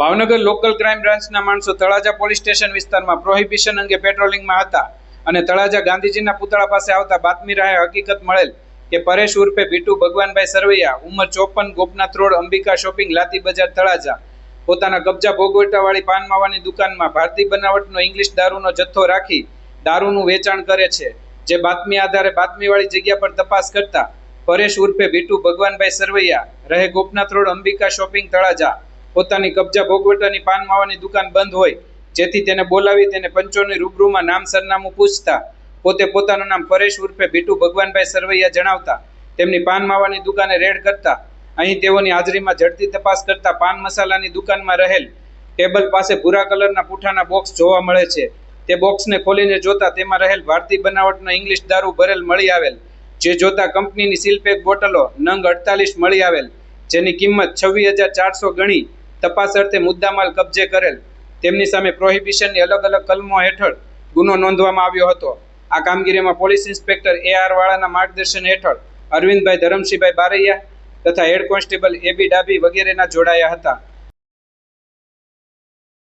Bhavnagar local crime બ્રાન્ચના માણસો Talaja police station વિસ્તારમાં પ્રોહિબિશન અંગે પેટ્રોલિંગમાં હતા અને તળાજા ગાંધીજીના પુતળા પાસે આવતા બાતમી રાહે હકીકત મળેલ કે પરેશ ઉર્ફે ભીટુ ભગવાનભાઈ સરવૈયા, ઉંમર ચોપન, ગોપનાથ રોડ, અંબિકા શોપિંગ, લાતી બજાર, તળાજા પોતાના કબજા ભોગવટાવાળી પાન માવાની દુકાનમાં ભારતીય બનાવટનો ઇંગ્લિશ દારૂનો જથ્થો રાખી દારૂનું વેચાણ કરે છે. જે બાતમી આધારે બાતમીવાળી જગ્યા પર તપાસ કરતા પરેશ ઉર્ફે ભીટુ ભગવાનભાઈ સરવૈયા રહે ગોપનાથ રોડ, અંબિકા શોપિંગ, તળાજા પોતાની કબજા ભોગવટાની પાન માવાની દુકાન બંધ હોય, જેથી તેને બોલાવી તેને પંચોની રૂબરૂમાં નામ સરનામું પૂછતા, પોતે પોતાનું નામ પરેશ ઉર્ફે ભીટુ ભગવાનભાઈ સરવૈયા જણાવતા, તેમની પાન માવાની દુકાને રેડ કરતા, અહીં તેઓની હાજરીમાં ઝડપી તપાસ કરતા પાન મસાલાની દુકાનમાં રહેલ, ટેબલ પાસે ભૂરા કલરના પૂઠાના બોક્સ જોવા મળે છે. તે બોક્સને ખોલીને જોતા તેમાં રહેલ ભારતીય બનાવટનો ઇંગ્લિશ દારૂ ભરેલ મળી આવેલ, જે જોતા કંપનીની સીલપેક બોટલો નંગ અડતાલીસ મળી આવેલ, જેની કિંમત છવ્વીસ હજાર ચારસો ગણી તપાસ અર્થે મુદ્દામાલ કબજે કરેલ. તેમની સામે પ્રોહિબિશનની અલગ અલગ કલમો હેઠળ ગુનો નોંધવામાં આવ્યો હતો. આ કામગીરીમાં પોલીસ ઇન્સ્પેક્ટર એ આર વાળાના માર્ગદર્શન હેઠળ અરવિંદભાઈ ધરમસિંહભાઈ બારૈયા તથા હેડ કોન્સ્ટેબલ એ બી ડાબી વગેરેના જોડાયા હતા.